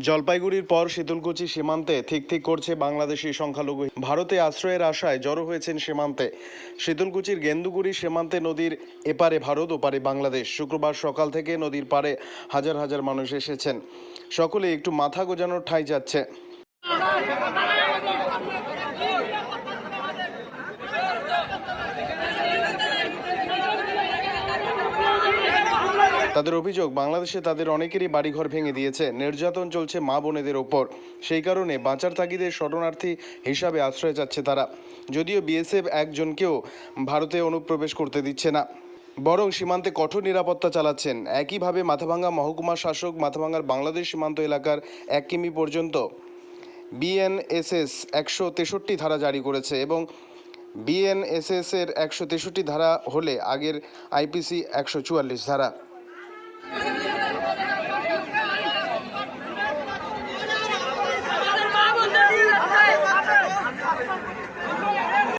জলপাইগুড়ির পর শীতলকুচি সীমান্তে ঠিক করছে বাংলাদেশি সংখ্যালঘু। ভারতে আশ্রয়ের আশায় জড়ো হয়েছেন সীমান্তে। শীতলকুচির গেন্দুগুড়ি সীমান্তে নদীর এপারে ভারত, ওপারে বাংলাদেশ। শুক্রবার সকাল থেকে নদীর পারে হাজার হাজার মানুষ এসেছেন। সকলে একটু মাথা গোজানোর ঠাঁই যাচ্ছে। তাদের অভিযোগ, বাংলাদেশে তাদের অনেকেরই বাড়িঘর ভেঙে দিয়েছে। নির্যাতন চলছে মা বোনেদের ওপর। সেই কারণে বাঁচার তাগিদে শরণার্থী হিসাবে আশ্রয় যাচ্ছে তারা। যদিও বিএসএফ একজনকেও ভারতে অনুপ্রবেশ করতে দিচ্ছে না। বরং সীমান্তে কঠোর নিরাপত্তা চালাচ্ছেন। একইভাবে মাথাভাঙ্গা মহকুমা শাসক মাথাভাঙ্গার বাংলাদেশ সীমান্ত এলাকার এক কিমি পর্যন্ত বিএনএসএস একশো তেষট্টি ধারা জারি করেছে এবং বিএনএসএস এর একশো তেষট্টি ধারা হলে আগের আইপিসি একশো চুয়াল্লিশ ধারা।